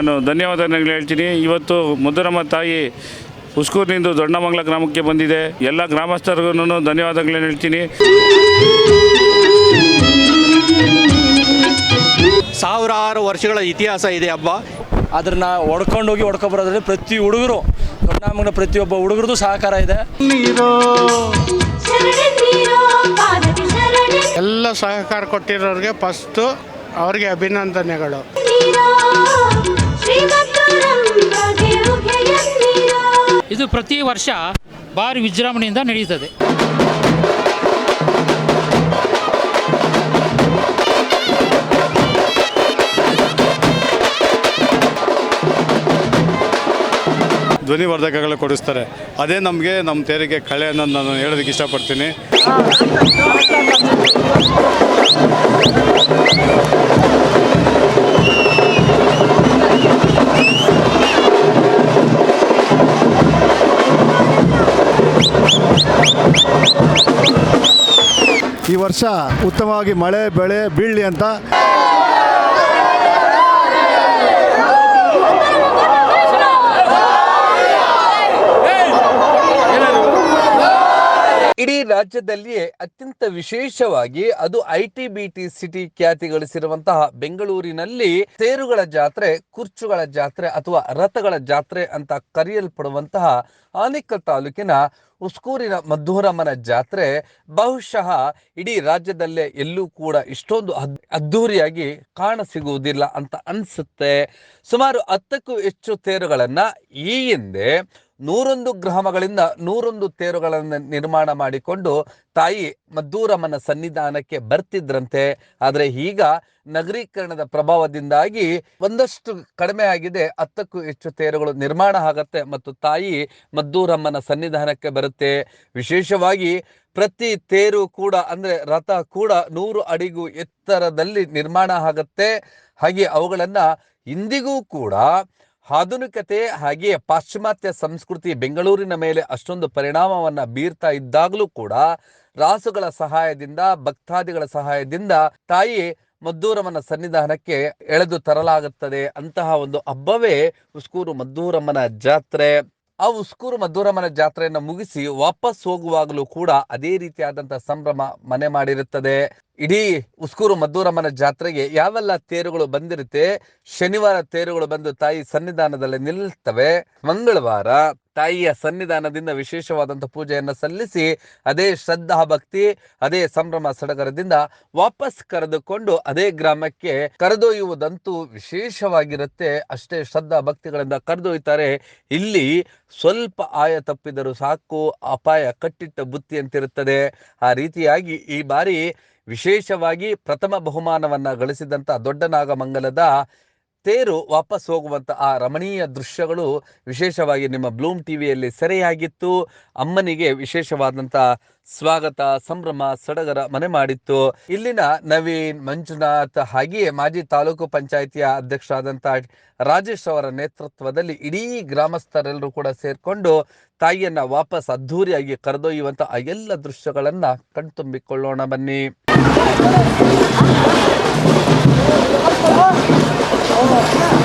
ನಾನು ಧನ್ಯವಾದಗಳು ಹೇಳ್ತೀನಿ. ಇವತ್ತು ಮುದ್ದರಮ್ಮ ತಾಯಿ ಹುಸ್ಕೂರಿನಿಂದ ದೊಡ್ಡಮಂಗಲ ಗ್ರಾಮಕ್ಕೆ ಬಂದಿದೆ. ಎಲ್ಲ ಗ್ರಾಮಸ್ಥರಿಗೂ ಧನ್ಯವಾದಗಳೇನು ಹೇಳ್ತೀನಿ. ಸಾವಿರಾರು ವರ್ಷಗಳ ಇತಿಹಾಸ ಇದೆ ಹಬ್ಬ. ಅದನ್ನ ಹೊಡ್ಕೊಂಡೋಗಿ ಹೊಡ್ಕೊಬರೋದ್ರಲ್ಲಿ ಪ್ರತಿ ಹುಡುಗರು ದೊಡ್ಡಮಂಗ್ಲ ಪ್ರತಿಯೊಬ್ಬ ಹುಡುಗರದು ಸಹಕಾರ ಇದೆ. ಎಲ್ಲ ಸಹಕಾರ ಕೊಟ್ಟಿರೋರಿಗೆ ಫಸ್ಟು ಅವರಿಗೆ ಅಭಿನಂದನೆಗಳು. ಇದು ಪ್ರತಿ ವರ್ಷ ಭಾರಿ ವಿಜೃಂಭಣೆಯಿಂದ ನಡೆಯುತ್ತದೆ ಧ್ವನಿವರ್ಧಕಗಳು ಕೊಡಿಸ್ತಾರೆ ಅದೇ ನಮಗೆ ನಮ್ಮ ತೆರಿಗೆ ಕಳೆ ಅನ್ನೋದು ನಾನು ಹೇಳೋದಕ್ಕೆ ಇಷ್ಟಪಡ್ತೀನಿ ವರ್ಷ ಉತ್ತಮವಾಗಿ ಮಳೆ ಬೆಳೆ ಬೀಳಲಿ ಅಂತ ಇಡೀ ರಾಜ್ಯದಲ್ಲಿಯೇ ಅತ್ಯಂತ ವಿಶೇಷವಾಗಿ ಅದು I T B T city ಖ್ಯಾತಿ ಗಳಿಸಿರುವಂತಹ ಬೆಂಗಳೂರಿನಲ್ಲಿ ತೇರುಗಳ ಜಾತ್ರೆ, ಕುರ್ಚುಗಳ ಜಾತ್ರೆ ಅಥವಾ ರಥಗಳ ಜಾತ್ರೆ ಅಂತ ಕರೆಯಲ್ಪಡುವಂತಹ ಆನೇಕಲ್ ತಾಲೂಕಿನ ಉಸ್ಕೂರಿನ ಮದ್ದೂರಮ್ಮನ ಜಾತ್ರೆ ಬಹುಶಃ ಇಡೀ ರಾಜ್ಯದಲ್ಲೇ ಎಲ್ಲೂ ಕೂಡ ಇಷ್ಟೊಂದು ಅದ್ದೂರಿಯಾಗಿ ಕಾಣ ಸಿಗುವುದಿಲ್ಲ ಅಂತ ಅನ್ಸುತ್ತೆ. ಸುಮಾರು ಹತ್ತಕ್ಕೂ ಹೆಚ್ಚು ತೇರುಗಳನ್ನು ಈ ಹಿಂದೆ ನೂರೊಂದು ಗ್ರಾಮಗಳಿಂದ ನೂರೊಂದು ತೇರುಗಳನ್ನು ನಿರ್ಮಾಣ ಮಾಡಿಕೊಂಡು ತಾಯಿ ಮದ್ದೂರಮ್ಮನ ಸನ್ನಿಧಾನಕ್ಕೆ ಬರ್ತಿದ್ರಂತೆ. ಆದರೆ ಈಗ ನಗರೀಕರಣದ ಪ್ರಭಾವದಿಂದಾಗಿ ಒಂದಷ್ಟು ಕಡಿಮೆ ಆಗಿದೆ. ಹತ್ತಕ್ಕೂ ಹೆಚ್ಚು ತೇರುಗಳು ನಿರ್ಮಾಣ ಆಗತ್ತೆ ಮತ್ತು ತಾಯಿ ಮದ್ದೂರಮ್ಮನ ಸನ್ನಿಧಾನಕ್ಕೆ ಬರುತ್ತೆ. ವಿಶೇಷವಾಗಿ ಪ್ರತಿ ತೇರು ಕೂಡ, ಅಂದ್ರೆ ರಥ ಕೂಡ ನೂರು ಅಡಿಗೂ ಎತ್ತರದಲ್ಲಿ ನಿರ್ಮಾಣ ಆಗತ್ತೆ. ಹಾಗೆ ಅವುಗಳನ್ನ ಇಂದಿಗೂ ಕೂಡ ಆಧುನಿಕತೆ ಹಾಗೆಯೇ ಪಾಶ್ಚಿಮಾತ್ಯ ಸಂಸ್ಕೃತಿ ಬೆಂಗಳೂರಿನ ಮೇಲೆ ಅಷ್ಟೊಂದು ಪರಿಣಾಮವನ್ನ ಬೀರ್ತಾ ಇದ್ದಾಗಲೂ ಕೂಡ ರಾಸುಗಳ ಸಹಾಯದಿಂದ, ಭಕ್ತಾದಿಗಳ ಸಹಾಯದಿಂದ ತಾಯಿ ಮದ್ದೂರಮ್ಮನ ಸನ್ನಿಧಾನಕ್ಕೆ ಎಳೆದು ತರಲಾಗುತ್ತದೆ. ಅಂತಹ ಒಂದು ಹಬ್ಬವೇ ಉಸ್ಕೂರು ಮದ್ದೂರಮ್ಮನ ಜಾತ್ರೆ. ಆ ಉಸ್ಕೂರು ಮದ್ದೂರಮ್ಮನ ಜಾತ್ರೆಯನ್ನು ಮುಗಿಸಿ ವಾಪಸ್ ಹೋಗುವಾಗಲೂ ಕೂಡ ಅದೇ ರೀತಿಯಾದಂತಹ ಸಂಭ್ರಮ ಮನೆ ಮಾಡಿರುತ್ತದೆ. ಇಡೀ ಉಸ್ಕೂರು ಮದ್ದೂರಮ್ಮನ ಜಾತ್ರೆಗೆ ಯಾವೆಲ್ಲ ತೇರುಗಳು ಬಂದಿರುತ್ತೆ? ಶನಿವಾರ ತೇರುಗಳು ಬಂದು ತಾಯಿ ಸನ್ನಿಧಾನದಲ್ಲಿ ನಿಲ್ತವೆ ಮಂಗಳವಾರ ತಾಯಿಯ ಸನ್ನಿಧಾನದಿಂದ ವಿಶೇಷವಾದಂಥ ಪೂಜೆಯನ್ನು ಸಲ್ಲಿಸಿ ಅದೇ ಶ್ರದ್ಧಾ ಭಕ್ತಿ, ಅದೇ ಸಂಭ್ರಮ ಸಡಗರದಿಂದ ವಾಪಸ್ ಕರೆದುಕೊಂಡು ಅದೇ ಗ್ರಾಮಕ್ಕೆ ಕರೆದೊಯ್ಯುವುದಂತೂ ವಿಶೇಷವಾಗಿರುತ್ತೆ. ಅಷ್ಟೇ ಶ್ರದ್ಧಾ ಭಕ್ತಿಗಳಿಂದ ಕರೆದೊಯ್ತಾರೆ. ಇಲ್ಲಿ ಸ್ವಲ್ಪ ಆಯ ತಪ್ಪಿದರೂ ಸಾಕು, ಅಪಾಯ ಕಟ್ಟಿಟ್ಟ ಬುತ್ತಿ ಅಂತಿರುತ್ತದೆ ಆ ರೀತಿಯಾಗಿ ಈ ಬಾರಿ ವಿಶೇಷವಾಗಿ ಪ್ರಥಮ ಬಹುಮಾನವನ್ನ ಗಳಿಸಿದಂತ ದೊಡ್ಡನಾಗಮಂಗಲದ ತೇರು ವಾಪಸ್ ಹೋಗುವಂತ ಆ ರಮಣೀಯ ದೃಶ್ಯಗಳು ವಿಶೇಷವಾಗಿ ನಿಮ್ಮ ಬ್ಲೂಮ್ ಟಿವಿಯಲ್ಲಿ ಸೆರೆಯಾಗಿತ್ತು. ಅಮ್ಮನಿಗೆ ವಿಶೇಷವಾದಂತ ಸ್ವಾಗತ, ಸಂಭ್ರಮ, ಸಡಗರ ಮನೆ ಮಾಡಿತ್ತು. ಇಲ್ಲಿನ ನವೀನ್, ಮಂಜುನಾಥ್ ಹಾಗೆಯೇ ಮಾಜಿ ತಾಲೂಕು ಪಂಚಾಯಿತಿಯ ಅಧ್ಯಕ್ಷರಾದಂಥ ರಾಜೇಶ್ ಅವರ ನೇತೃತ್ವದಲ್ಲಿ ಇಡೀ ಗ್ರಾಮಸ್ಥರೆಲ್ಲರೂ ಕೂಡ ಸೇರಿಕೊಂಡು ತಾಯಿಯನ್ನ ವಾಪಸ್ ಅದ್ಧೂರಿಯಾಗಿ ಕರೆದೊಯ್ಯುವಂತ ಆ ಎಲ್ಲ ದೃಶ್ಯಗಳನ್ನ ಕಣ್ತುಂಬಿಕೊಳ್ಳೋಣ ಬನ್ನಿ. Một.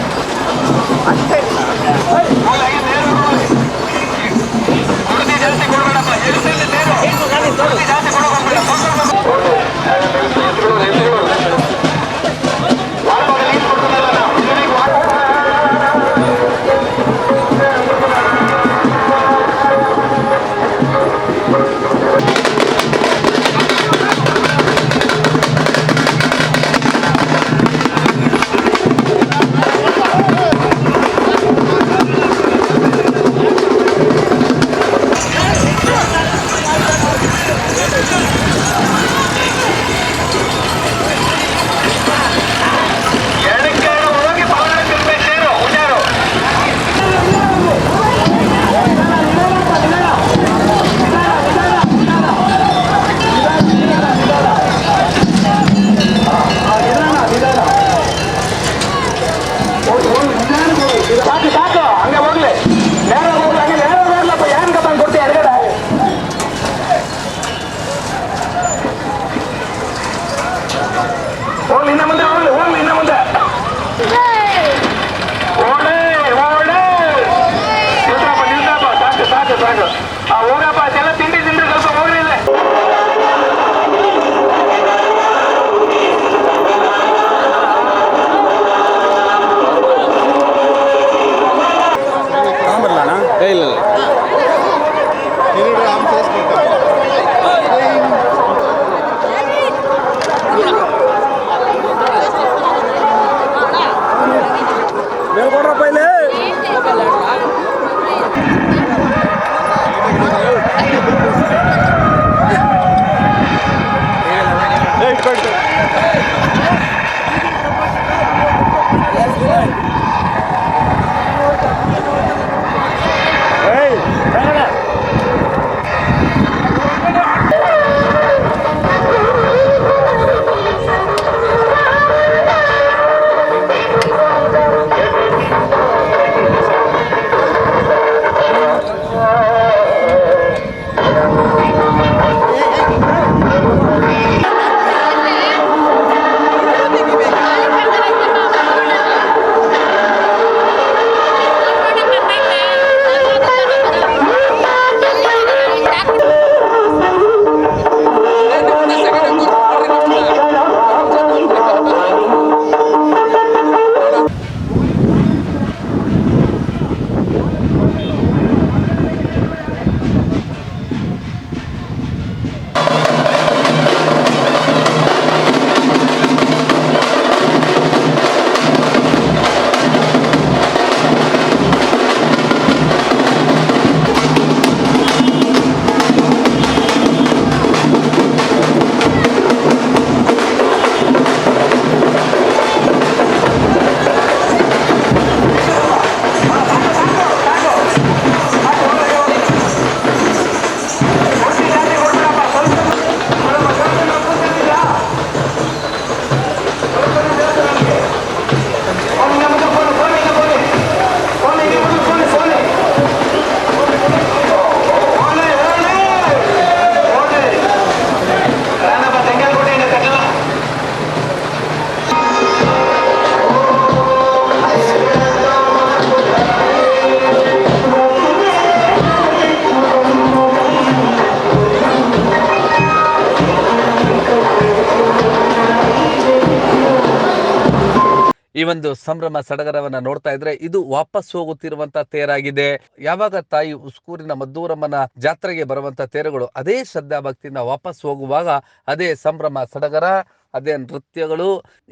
ಒಂದು ಸಂಭ್ರಮ ಸಡಗರವನ್ನ ನೋಡ್ತಾ ಇದ್ರೆ ಇದು ವಾಪಸ್ ಹೋಗುತ್ತಿರುವಂತ ತೇರಾಗಿದೆ. ಯಾವಾಗ ತಾಯಿ ಉಸ್ಕೂರಿನ ಮದ್ದೂರಮ್ಮನ ಜಾತ್ರೆಗೆ ಬರುವಂತ ತೇರುಗಳು ಅದೇ ಶ್ರದ್ಧಾ ಭಕ್ತಿಯಿಂದ ವಾಪಸ್ ಹೋಗುವಾಗ ಅದೇ ಸಂಭ್ರಮ ಸಡಗರ, ಅದೇ ನೃತ್ಯಗಳು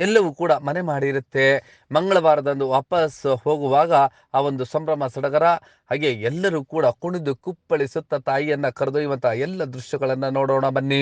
ಎಲ್ಲವೂ ಕೂಡ ಮನೆ ಮಾಡಿರುತ್ತೆ. ಮಂಗಳವಾರದಂದು ವಾಪಸ್ ಹೋಗುವಾಗ ಆ ಒಂದು ಸಂಭ್ರಮ ಸಡಗರ, ಹಾಗೆ ಎಲ್ಲರೂ ಕೂಡ ಕುಣಿದು ಕುಪ್ಪಳಿಸುತ್ತ ತಾಯಿಯನ್ನ ಕರೆದೊಯ್ಯುವಂತಹ ಎಲ್ಲ ದೃಶ್ಯಗಳನ್ನ ನೋಡೋಣ ಬನ್ನಿ.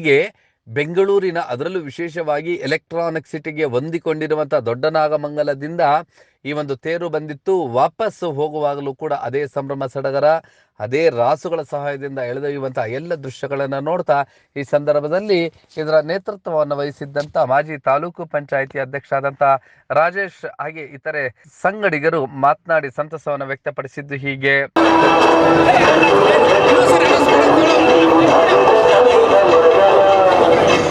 ಹೀಗೆ ಬೆಂಗಳೂರಿನ ಅದರಲ್ಲೂ ವಿಶೇಷವಾಗಿ ಎಲೆಕ್ಟ್ರಾನಿಕ್ ಸಿಟಿಗೆ ಹೊಂದಿಕೊಂಡಿರುವಂತಹ ದೊಡ್ಡನಾಗಮಂಗಲದಿಂದ ಈ ಒಂದು ತೇರು ಬಂದಿತ್ತು. ವಾಪಸ್ಸು ಹೋಗುವಾಗಲೂ ಕೂಡ ಅದೇ ಸಂಭ್ರಮ ಸಡಗರ, ಅದೇ ರಾಸುಗಳ ಸಹಾಯದಿಂದ ಎಳೆದೊಯ್ಯುವಂತಹ ಎಲ್ಲ ದೃಶ್ಯಗಳನ್ನು ನೋಡ್ತಾ ಈ ಸಂದರ್ಭದಲ್ಲಿ ಇದರ ನೇತೃತ್ವವನ್ನು ವಹಿಸಿದ್ದಂತ ಮಾಜಿ ತಾಲೂಕು ಪಂಚಾಯಿತಿ ಅಧ್ಯಕ್ಷ ಆದಂತ ರಾಜೇಶ್ ಹಾಗೆ ಇತರೆ ಸಂಗಡಿಗರು ಮಾತನಾಡಿ ಸಂತಸವನ್ನು ವ್ಯಕ್ತಪಡಿಸಿದ್ದು ಹೀಗೆ. Thank you.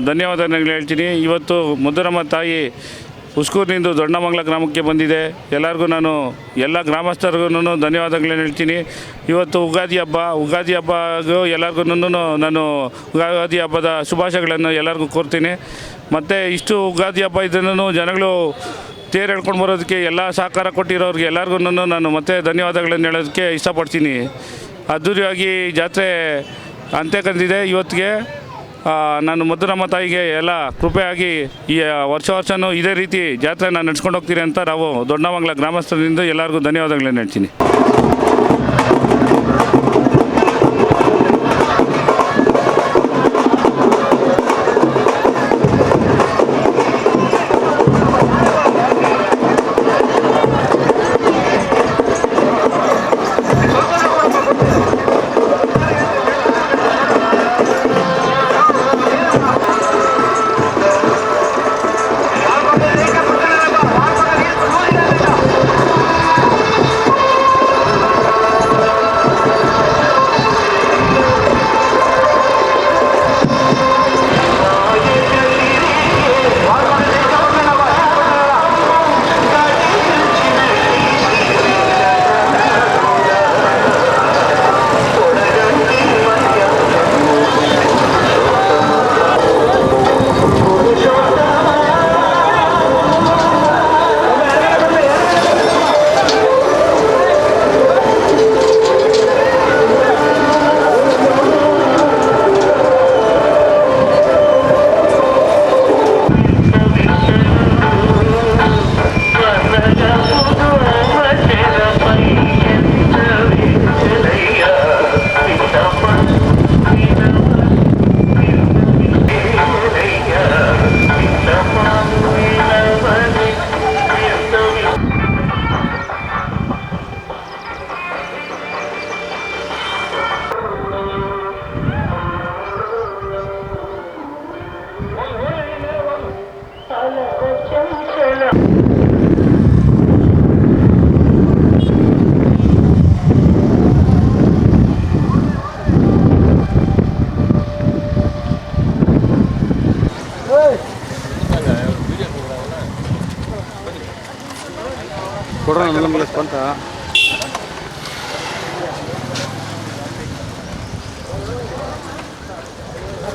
ಧನ್ಯವಾದಗಳು ಹೇಳ್ತೀನಿ. ಇವತ್ತು ಮುದ್ದರಮ್ಮ ತಾಯಿ ಹುಸ್ಕೂರಿನಿಂದ ದೊಡ್ಡಮಂಗ್ಲ ಗ್ರಾಮಕ್ಕೆ ಬಂದಿದೆ. ಎಲ್ಲರಿಗೂ ನಾನು, ಎಲ್ಲ ಗ್ರಾಮಸ್ಥರಿಗೂ ಧನ್ಯವಾದಗಳನ್ನ ಹೇಳ್ತೀನಿ. ಇವತ್ತು ಉಗಾದಿ ಹಬ್ಬ, ಉಗಾದಿ ಹಬ್ಬಗೂ ಎಲ್ಲರಿಗೂ ನಾನು ಉಗಾದಿ ಹಬ್ಬದ ಶುಭಾಶಯಗಳನ್ನು ಎಲ್ಲರಿಗೂ ಕೋರ್ತೀನಿ. ಮತ್ತು ಇಷ್ಟು ಉಗಾದಿ ಹಬ್ಬ ಇದನ್ನು ಜನಗಳು ತೇರು ಹೇಳ್ಕೊಂಡು ಬರೋದಕ್ಕೆ ಎಲ್ಲ ಸಹಕಾರ ಕೊಟ್ಟಿರೋರಿಗೆ ಎಲ್ಲರಿಗೂ ನಾನು ಮತ್ತೆ ಧನ್ಯವಾದಗಳನ್ನು ಹೇಳೋದಕ್ಕೆ ಇಷ್ಟಪಡ್ತೀನಿ. ಅದ್ದೂರಿಯಾಗಿ ಜಾತ್ರೆ ಅಂತ್ಯ ಕಂದಿದೆ ಇವತ್ತಿಗೆ. ನಾನು ಮಧುರಮ್ಮ ತಾಯಿಗೆ ಎಲ್ಲ ಕೃಪೆಯಾಗಿ ಈ ವರ್ಷ ವರ್ಷವೂ ಇದೇ ರೀತಿ ಜಾತ್ರೆನ ನಡ್ಸ್ಕೊಂಡು ಹೋಗ್ತೀರಿ ಅಂತ ನಾವು ದೊಡ್ಡಮಂಗ್ಲ ಗ್ರಾಮಸ್ಥರಿಂದ ಎಲ್ಲರಿಗೂ ಧನ್ಯವಾದಗಳನ್ನ ಹೇಳ್ತೀನಿ.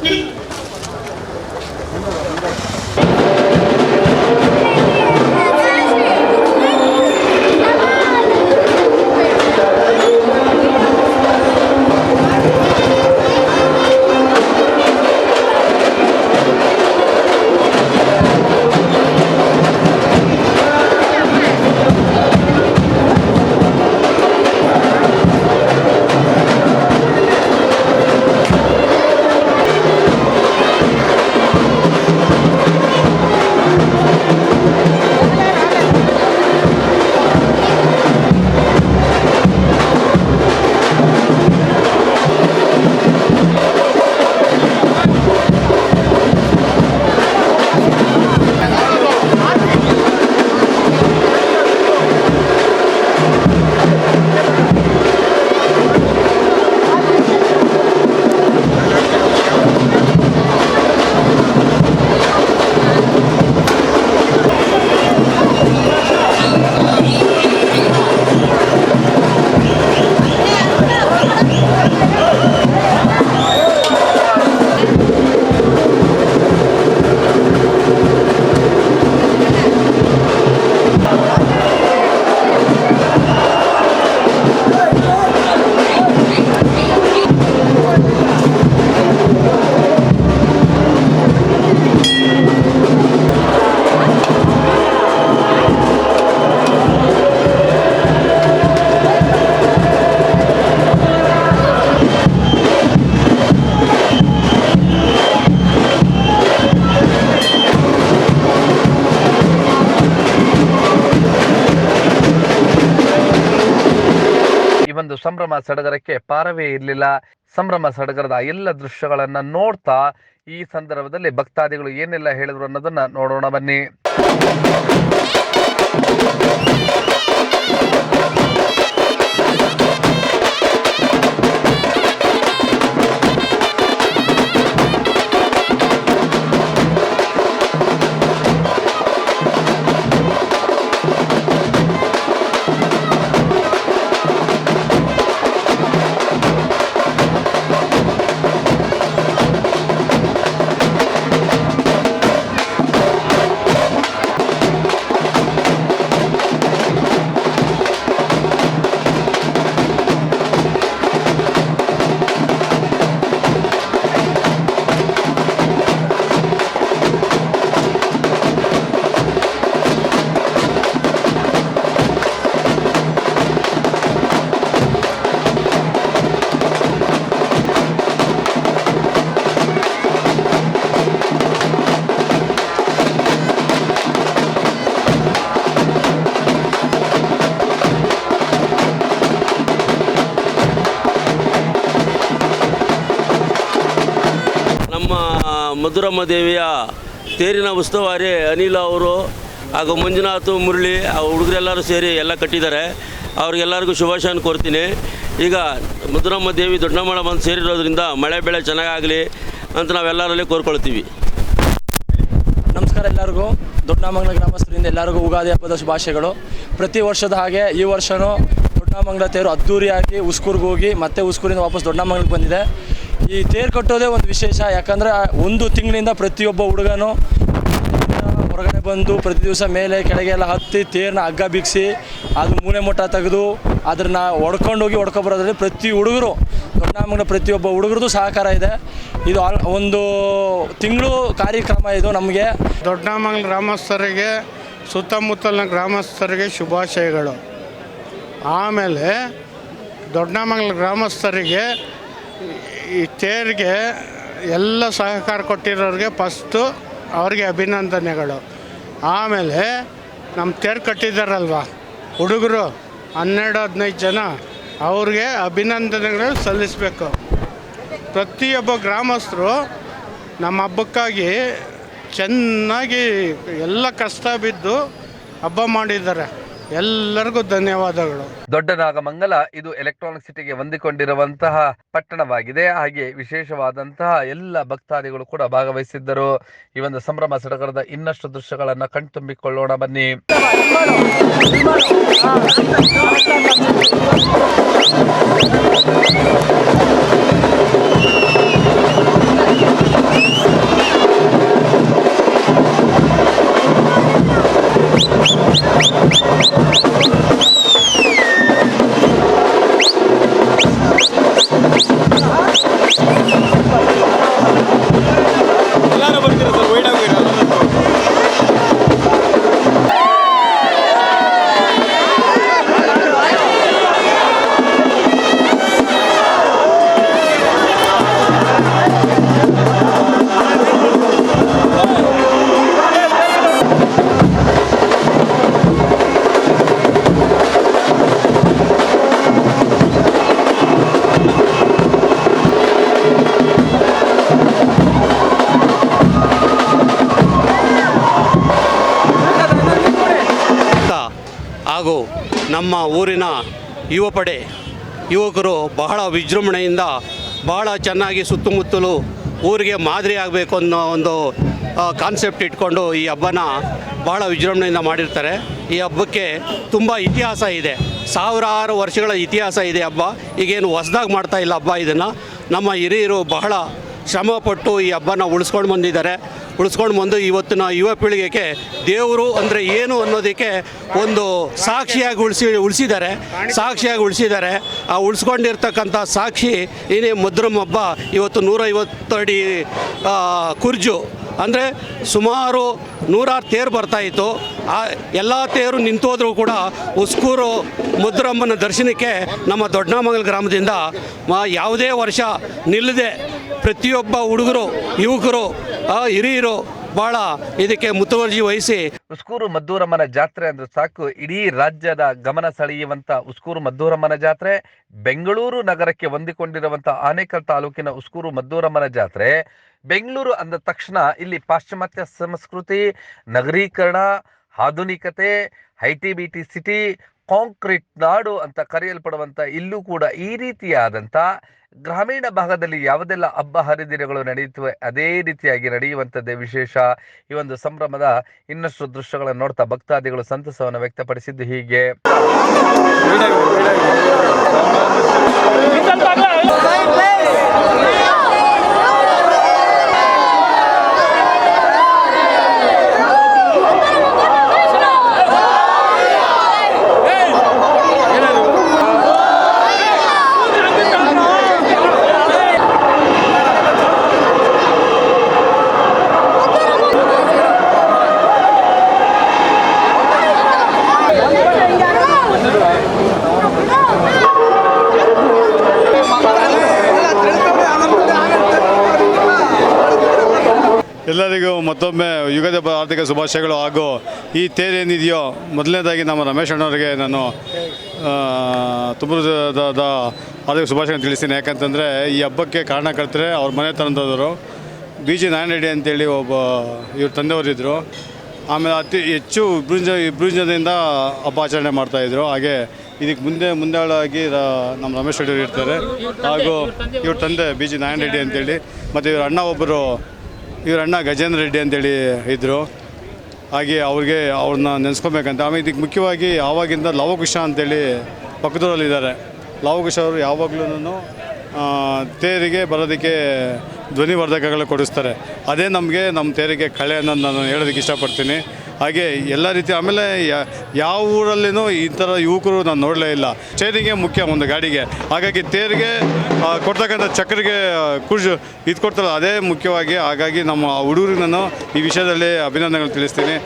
ಈ ಒಂದು ಸಂಭ್ರಮ ಸಡಗರಕ್ಕೆ ಪಾರವೇ ಇರಲಿಲ್ಲ. ಸಂಭ್ರಮ ಸಡಗರದ ಎಲ್ಲ ದೃಶ್ಯಗಳನ್ನ ನೋಡ್ತಾ ಈ ಸಂದರ್ಭದಲ್ಲಿ ಭಕ್ತಾದಿಗಳು ಏನೆಲ್ಲ ಹೇಳಿದ್ರು ಅನ್ನೋದನ್ನ ನೋಡೋಣ ಬನ್ನಿ. ಮಧುರಮ್ಮ ದೇವಿಯ ತೇರಿನ ಉಸ್ತುವಾರಿ ಅನಿಲ್ ಅವರು ಹಾಗೂ ಮಂಜುನಾಥ್ ಮುರಳಿ, ಆ ಹುಡುಗರೆಲ್ಲರೂ ಸೇರಿ ಎಲ್ಲ ಕಟ್ಟಿದ್ದಾರೆ. ಅವ್ರಿಗೆಲ್ಲರಿಗೂ ಶುಭಾಶಯನ ಕೋರ್ತೀನಿ. ಈಗ ಮಧುರಮ್ಮ ದೇವಿ ದೊಡ್ಡಮ್ಮಳ ಬಂದು ಸೇರಿರೋದ್ರಿಂದ ಮಳೆ ಬೆಳೆ ಚೆನ್ನಾಗಾಗಲಿ ಅಂತ ನಾವೆಲ್ಲರಲ್ಲಿ ಕೋರ್ಕೊಳ್ತೀವಿ. ನಮಸ್ಕಾರ ಎಲ್ಲರಿಗೂ. ದೊಡ್ಡಮಂಗಲ ಗ್ರಾಮಸ್ಥರಿಂದ ಎಲ್ಲರಿಗೂ ಉಗಾದಿ ಹಬ್ಬದ ಶುಭಾಶಯಗಳು. ಪ್ರತಿ ವರ್ಷದ ಹಾಗೆ ಈ ವರ್ಷವೂ ದೊಡ್ಡಮಂಗಲ ತೇರು ಅದ್ದೂರಿಯಾಗಿ ಉಸ್ಕೂರ್ಗೆ ಹೋಗಿ ಮತ್ತೆ ಉಸ್ಕೂರಿಂದ ವಾಪಸ್ ದೊಡ್ಡಮಂಗಲಕ್ಕೆ ಬಂದಿದೆ. ಈ ತೇರು ಕಟ್ಟೋದೇ ಒಂದು ವಿಶೇಷ, ಯಾಕಂದರೆ ಒಂದು ತಿಂಗಳಿಂದ ಪ್ರತಿಯೊಬ್ಬ ಹುಡುಗನು ಹೊರಗಡೆ ಬಂದು ಪ್ರತಿ ದಿವಸ ಮೇಲೆ ಕೆಳಗೆ ಎಲ್ಲ ಹತ್ತಿ ತೇರನ್ನ ಹಗ್ಗ ಬಿಗಿಸಿ ಅದು ಮೂಲೆ ಮೊಟ್ಟ ತೆಗೆದು ಅದನ್ನು ಹೊಡ್ಕೊಂಡೋಗಿ ಹೊಡ್ಕೊಬರೋದ್ರಲ್ಲಿ ಪ್ರತಿ ಹುಡುಗರು ದೊಡ್ಡ ಪ್ರತಿಯೊಬ್ಬ ಹುಡುಗರದು ಸಹಕಾರ ಇದೆ. ಇದು ಒಂದು ತಿಂಗಳು ಕಾರ್ಯಕ್ರಮ ಇದು ನಮಗೆ. ದೊಡ್ಡಮಂಗಲ ಗ್ರಾಮಸ್ಥರಿಗೆ, ಸುತ್ತಮುತ್ತಲಿನ ಗ್ರಾಮಸ್ಥರಿಗೆ ಶುಭಾಶಯಗಳು. ಆಮೇಲೆ ದೊಡ್ಡಮಂಗಲ ಗ್ರಾಮಸ್ಥರಿಗೆ ಈ ತೇರಿಗೆ ಎಲ್ಲ ಸಹಕಾರ ಕೊಟ್ಟಿರೋರಿಗೆ ಫಸ್ಟು ಅವ್ರಿಗೆ ಅಭಿನಂದನೆಗಳು. ಆಮೇಲೆ ನಮ್ಮ ತೇರು ಕಟ್ಟಿದಾರಲ್ವ, ಹುಡುಗರು ಹನ್ನೆರಡು, ಹದಿನೈದು ಜನ, ಅವ್ರಿಗೆ ಅಭಿನಂದನೆಗಳು ಸಲ್ಲಿಸಬೇಕು. ಪ್ರತಿಯೊಬ್ಬ ಗ್ರಾಮಸ್ಥರು ನಮ್ಮ ಹಬ್ಬಕ್ಕಾಗಿ ಚೆನ್ನಾಗಿ ಎಲ್ಲ ಕಷ್ಟ ಬಿದ್ದು ಹಬ್ಬ ಮಾಡಿದ್ದಾರೆ. ಎಲ್ಲರಿಗೂ ಧನ್ಯವಾದಗಳು. ದೊಡ್ಡ ನಾಗಮಂಗಲ, ಇದು ಎಲೆಕ್ಟ್ರಾನಿಕ್ ಸಿಟಿಗೆ ಹೊಂದಿಕೊಂಡಿರುವಂತಹ ಪಟ್ಟಣವಾಗಿದೆ. ಹಾಗೆ ವಿಶೇಷವಾದಂತಹ ಎಲ್ಲ ಭಕ್ತಾದಿಗಳು ಕೂಡ ಭಾಗವಹಿಸಿದ್ದರು. ಈ ಒಂದು ಸಂಭ್ರಮ ಸಡಗರದ ಇನ್ನಷ್ಟು ದೃಶ್ಯಗಳನ್ನ ಕಣ್ತುಂಬಿಕೊಳ್ಳೋಣ, ಬನ್ನಿ. ಯುವ ಪಡೆ ಯುವಕರು ಬಹಳ ವಿಜೃಂಭಣೆಯಿಂದ ಬಹಳ ಚೆನ್ನಾಗಿ ಸುತ್ತಮುತ್ತಲು ಊರಿಗೆ ಮಾದರಿ ಆಗಬೇಕು ಅನ್ನೋ ಒಂದು ಕಾನ್ಸೆಪ್ಟ್ ಇಟ್ಕೊಂಡು ಈ ಹಬ್ಬನ ಬಹಳ ವಿಜೃಂಭಣೆಯಿಂದ ಮಾಡಿರ್ತಾರೆ. ಈ ಹಬ್ಬಕ್ಕೆ ತುಂಬ ಇತಿಹಾಸ ಇದೆ. ಸಾವಿರಾರು ವರ್ಷಗಳ ಇತಿಹಾಸ ಇದೆ ಹಬ್ಬ. ಈಗೇನು ಹೊಸದಾಗಿ ಮಾಡ್ತಾ ಇಲ್ಲ ಹಬ್ಬ ಇದನ್ನು. ನಮ್ಮ ಹಿರಿಯರು ಬಹಳ ಶ್ರಮಪಟ್ಟು ಈ ಹಬ್ಬನ ಉಳಿಸ್ಕೊಂಡು ಬಂದಿದ್ದಾರೆ. ಉಳಿಸ್ಕೊಂಡು ಬಂದು ಇವತ್ತಿನ ಯುವ ಪೀಳಿಗೆಗೆ ದೇವರು ಅಂದರೆ ಏನು ಅನ್ನೋದಕ್ಕೆ ಒಂದು ಸಾಕ್ಷಿಯಾಗಿ ಉಳಿಸಿ ಉಳಿಸಿದ್ದಾರೆ, ಸಾಕ್ಷಿಯಾಗಿ ಉಳಿಸಿದ್ದಾರೆ. ಆ ಉಳಿಸ್ಕೊಂಡಿರ್ತಕ್ಕಂಥ ಸಾಕ್ಷಿ, ಏನೇ ಮದ್ರಮ್ ಹಬ್ಬ, ಇವತ್ತು ನೂರೈವತ್ತು ಅಡಿ ಕುರ್ಜು ಅಂದರೆ ಸುಮಾರು ನೂರಾರು ತೇರು ಬರ್ತಾಯಿತ್ತು ಆ ಎಲ್ಲ ತೇರು ನಿಂತೋದ್ರೂ ಕೂಡ ಉಸ್ಕೂರು ಮುದ್ರಮ್ಮನ ದರ್ಶನಕ್ಕೆ ನಮ್ಮ ದೊಡ್ಡಮಂಗಲ ಗ್ರಾಮದಿಂದ ಯಾವುದೇ ವರ್ಷ ನಿಲ್ಲದೆ ಪ್ರತಿಯೊಬ್ಬ ಹುಡುಗರು, ಯುವಕರು ಹಿರಿಯರು ಬಹಳ ಇದಕ್ಕೆ ಮುತುವರ್ಜಿ ವಹಿಸಿ ಉಸ್ಕೂರು ಮದ್ದೂರಮ್ಮನ ಜಾತ್ರೆ ಅಂದ್ರೆ ಸಾಕು. ಇಡೀ ರಾಜ್ಯದ ಗಮನ ಸೆಳೆಯುವಂತ ಉಸ್ಕೂರು ಮದ್ದೂರಮ್ಮನ ಜಾತ್ರೆ. ಬೆಂಗಳೂರು ನಗರಕ್ಕೆ ಹೊಂದಿಕೊಂಡಿರುವಂತಹ ಆನೇಕಲ್ ತಾಲೂಕಿನ ಉಸ್ಕೂರು ಮದ್ದೂರಮ್ಮನ ಜಾತ್ರೆ. ಬೆಂಗಳೂರು ಅಂದ ತಕ್ಷಣ ಇಲ್ಲಿ ಪಾಶ್ಚಿಮಾತ್ಯ ಸಂಸ್ಕೃತಿ, ನಗರೀಕರಣ, ಆಧುನಿಕತೆ ಐಟಿ ಬಿಟಿ ಸಿಟಿ ಕಾಂಕ್ರೀಟ್ ನಾಡು ಅಂತ ಕರೆಯಲ್ಪಡುವಂಥ ಇಲ್ಲೂ ಕೂಡ ಈ ರೀತಿಯಾದಂಥ ಗ್ರಾಮೀಣ ಭಾಗದಲ್ಲಿ ಯಾವುದೆಲ್ಲ ಹಬ್ಬ ಹರಿದಿನಗಳು ನಡೆಯುತ್ತವೆ ಅದೇ ರೀತಿಯಾಗಿ ನಡೆಯುವಂಥದ್ದೇ ವಿಶೇಷ ಈ ಒಂದು ಸಂಭ್ರಮದ ಇನ್ನಷ್ಟು ದೃಶ್ಯಗಳನ್ನು ನೋಡ್ತಾ ಭಕ್ತಾದಿಗಳು ಸಂತಸವನ್ನು ವ್ಯಕ್ತಪಡಿಸಿದ್ದು ಹೀಗೆ. ಎಲ್ಲರಿಗೂ ಮತ್ತೊಮ್ಮೆ ಯುಗದ ಆರ್ಥಿಕ ಶುಭಾಶಯಗಳು ಹಾಗೂ ಈ ತೇರೇನಿದೆಯೋ ಮೊದಲನೇದಾಗಿ ನಮ್ಮ ರಮೇಶ್ ಅಣ್ಣವರಿಗೆ ನಾನು ಹೃದಯದ ಆರ್ಥಿಕ ಶುಭಾಶಯ ತಿಳಿಸ್ತೀನಿ. ಯಾಕಂತಂದರೆ ಈ ಹಬ್ಬಕ್ಕೆ ಕಾರಣಕರ್ತರೆ ಅವ್ರ ಮನೆ ತಂದವರು ಬಿ ಜಿ ನಾರಾಯಣ ರೆಡ್ಡಿ ಅಂತೇಳಿ ಒಬ್ಬ ಇವ್ರ ತಂದೆಯವರಿದ್ದರು ಆಮೇಲೆ ಅತಿ ಹೆಚ್ಚು ಇಬ್ಬರು ಜನದಿಂದ ಹಬ್ಬ ಆಚರಣೆ ಮಾಡ್ತಾಯಿದ್ರು ಹಾಗೆ ಇದಕ್ಕೆ ಮುಂದೆ, ಮುಂದಾಳಾಗಿ ನಮ್ಮ ರಮೇಶ್ ರೆಡ್ಡಿ ಇರ್ತಾರೆ. ಹಾಗೂ ಇವ್ರ ತಂದೆ ಬಿ ಜಿ ನಾರಾಯಣ ರೆಡ್ಡಿ ಅಂತೇಳಿ. ಮತ್ತು ಇವ್ರ ಅಣ್ಣ ಒಬ್ಬರು ಇವ್ರ ಅಣ್ಣ ಗಜೇಂದ್ರ ರೆಡ್ಡಿ ಅಂತೇಳಿ ಇದ್ದರು ಹಾಗೆ ಅವ್ರಿಗೆ ಅವ್ರನ್ನ ನೆನೆಸ್ಕೊಬೇಕಂತ. ಆಮೇಲೆ ಇದಕ್ಕೆ ಮುಖ್ಯವಾಗಿ ಆವಾಗಿಂದ ಲವಕುಶ ಅಂತೇಳಿ ಪಕ್ಕದೂರಲ್ಲಿದ್ದಾರೆ ಲವಕುಶ ಅವರು ಯಾವಾಗ್ಲೂ ತೇರಿಗೆ ಬರೋದಕ್ಕೆ ಧ್ವನಿವರ್ಧಕಗಳು ಕೊಡಿಸ್ತಾರೆ. ಅದೇ ನಮಗೆ ನಮ್ಮ ತೇರಿಗೆ ಕಳೆ ಅನ್ನೋದು ನಾನು ಹೇಳೋದಕ್ಕೆ ಇಷ್ಟಪಡ್ತೀನಿ. ಹಾಗೆ ಎಲ್ಲ ರೀತಿ ಆಮೇಲೆ ಯಾವ ಊರಲ್ಲಿನೂ ಈ ಥರ ಯುವಕರು ನಾನು ನೋಡಲೇ ಇಲ್ಲ. ಚೇರಿಗೆ ಮುಖ್ಯ ಒಂದು ಗಾಡಿಗೆ. ಹಾಗಾಗಿ ತೇರಿಗೆ ಕೊಡ್ತಕ್ಕಂಥ ಚಕ್ರಿಗೆ ಕುರ್ಜು ಇದು ಕೊಡ್ತಾರೆ ಅದೇ ಮುಖ್ಯವಾಗಿ. ಹಾಗಾಗಿ ನಮ್ಮ ಹುಡುಗರಿಗೆ ನಾನು ಈ ವಿಷಯದಲ್ಲಿ ಅಭಿನಂದನೆಗಳು ತಿಳಿಸ್ತೀನಿ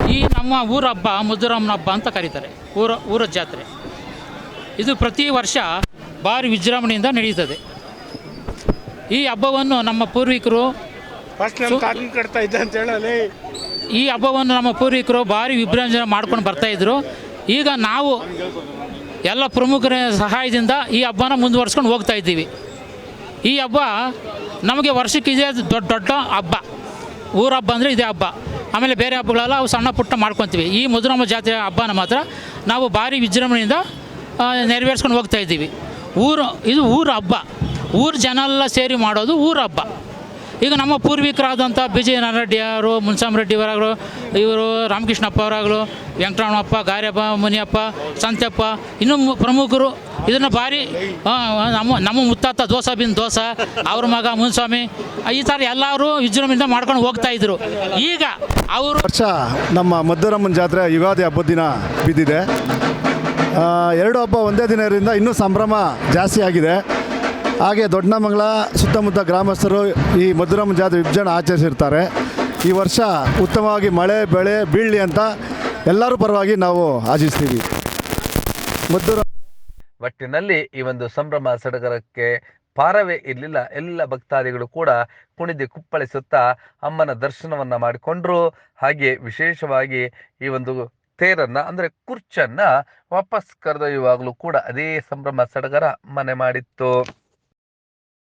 ಈ ನಮ್ಮ ಊರ ಹಬ್ಬ ಮುದ್ದುರಮ್ಮನ ಹಬ್ಬ ಅಂತ ಕರೀತಾರೆ. ಊರ ಊರ ಜಾತ್ರೆ. ಇದು ಪ್ರತಿ ವರ್ಷ ಭಾರಿ ವಿಜೃಂಭಣೆಯಿಂದ ನಡೆಯುತ್ತದೆ. ಈ ಹಬ್ಬವನ್ನು ನಮ್ಮ ಪೂರ್ವಿಕರು ಕಟ್ತಾ ಇದ್ದ ಅಂತ ಹೇಳಲಿ ಈ ಹಬ್ಬವನ್ನು ನಮ್ಮ ಪೂರ್ವಿಕರು ಭಾರಿ ವಿಭ್ರಂಜನೆ ಮಾಡ್ಕೊಂಡು ಬರ್ತಾ ಇದ್ರು. ಈಗ ನಾವು ಎಲ್ಲ ಪ್ರಮುಖರ ಸಹಾಯದಿಂದ ಈ ಹಬ್ಬನ ಮುಂದುವರ್ಸ್ಕೊಂಡು ಹೋಗ್ತಾ ಇದ್ದೀವಿ. ಈ ಹಬ್ಬ ನಮಗೆ ವರ್ಷಕ್ಕೆ ಇದೇ ದೊಡ್ಡ ದೊಡ್ಡ ಹಬ್ಬ. ಊರ ಹಬ್ಬ ಅಂದರೆ ಇದೇ ಹಬ್ಬ. ಆಮೇಲೆ ಬೇರೆ ಹಬ್ಬಗಳೆಲ್ಲ ಅವು ಸಣ್ಣ ಪುಟ್ಟ ಮಾಡ್ಕೊತೀವಿ. ಈ ಮುದ್ರಮ್ಮ ಜಾತ್ರೆ ಹಬ್ಬನ ಮಾತ್ರ ನಾವು ಭಾರಿ ವಿಜೃಂಭಣೆಯಿಂದ ನೆರವೇರಿಸ್ಕೊಂಡು ಹೋಗ್ತಾ ಇದ್ದೀವಿ. ಊರು, ಇದು ಊರ ಹಬ್ಬ. ಊರು ಜನ ಎಲ್ಲ ಸೇರಿ ಮಾಡೋದು ಊರ ಹಬ್ಬ. ಈಗ ನಮ್ಮ ಪೂರ್ವಿಕರಾದಂಥ ಜಿ ನಾರೆಡ್ಡಿ ಅವರು, ಮುನ್ಸಾಮ್ ರೆಡ್ಡಿ ಅವರಾಗಲು ಇವರು ರಾಮಕೃಷ್ಣಪ್ಪ ಅವರಾಗಲು ವೆಂಕಟರಮಣಪ್ಪ, ಗಾರ್ಯಪ್ಪ, ಮುನಿಯಪ್ಪ ಸಂತ್ಯಪ್ಪ ಇನ್ನೂ ಪ್ರಮುಖರು. ಇದನ್ನು ಭಾರಿ ನಮ್ಮ ನಮ್ಮ ಮುತ್ತಾತ ದೋಸ ಬಿನ್ ದೋಸ, ಅವ್ರ ಮಗ ಮುನ್ಸ್ವಾಮಿ, ಈ ಥರ ಎಲ್ಲರೂ ವಿಜೃಂಭಣೆಯಿಂದ ಮಾಡ್ಕೊಂಡು ಹೋಗ್ತಾ ಇದ್ರು. ಈಗ ಅವರು ವರ್ಷ ನಮ್ಮ ಮದ್ದೂರಮ್ಮನ ಜಾತ್ರೆ ಯುಗಾದಿ ಹಬ್ಬದ ದಿನ ಬಿದ್ದಿದೆ. ಎರಡು ಹಬ್ಬ ಒಂದೇ ದಿನದಿಂದ ಇನ್ನೂ ಸಂಭ್ರಮ ಜಾಸ್ತಿ ಆಗಿದೆ. ಹಾಗೆ ದೊಡ್ಡಮಂಗಲ ಸುತ್ತಮುತ್ತ ಗ್ರಾಮಸ್ಥರು ಈ ಮಧುರಮ್ಮ ಜಾತ್ರೆ ವಿಭಜನೆ ಆಚರಿಸಿರ್ತಾರೆ. ಈ ವರ್ಷ ಉತ್ತಮವಾಗಿ ಮಳೆ, ಬೆಳೆ, ಬೀಳಲಿ ಅಂತ ಎಲ್ಲರೂ ಪರವಾಗಿ ನಾವು ಆಚರಿಸ್ತೀವಿ. ಮಧುರ ಒಟ್ಟಿನಲ್ಲಿ ಈ ಒಂದು ಸಂಭ್ರಮ ಸಡಗರಕ್ಕೆ ಪಾರವೇ ಇರಲಿಲ್ಲ. ಎಲ್ಲ ಭಕ್ತಾದಿಗಳು ಕೂಡ ಕುಣಿದು ಕುಪ್ಪಳಿಸುತ್ತಾ ಅಮ್ಮನ ದರ್ಶನವನ್ನು ಮಾಡಿಕೊಂಡ್ರು. ಹಾಗೆ ವಿಶೇಷವಾಗಿ ಈ ಒಂದು ತೇರನ್ನ, ಅಂದ್ರೆ ಕುರ್ಚನ್ನ ವಾಪಸ್ ಕರೆದೊಯ್ಯುವಾಗಲೂ ಕೂಡ ಅದೇ ಸಂಭ್ರಮ ಸಡಗರ ಮನೆ ಮಾಡಿತ್ತು.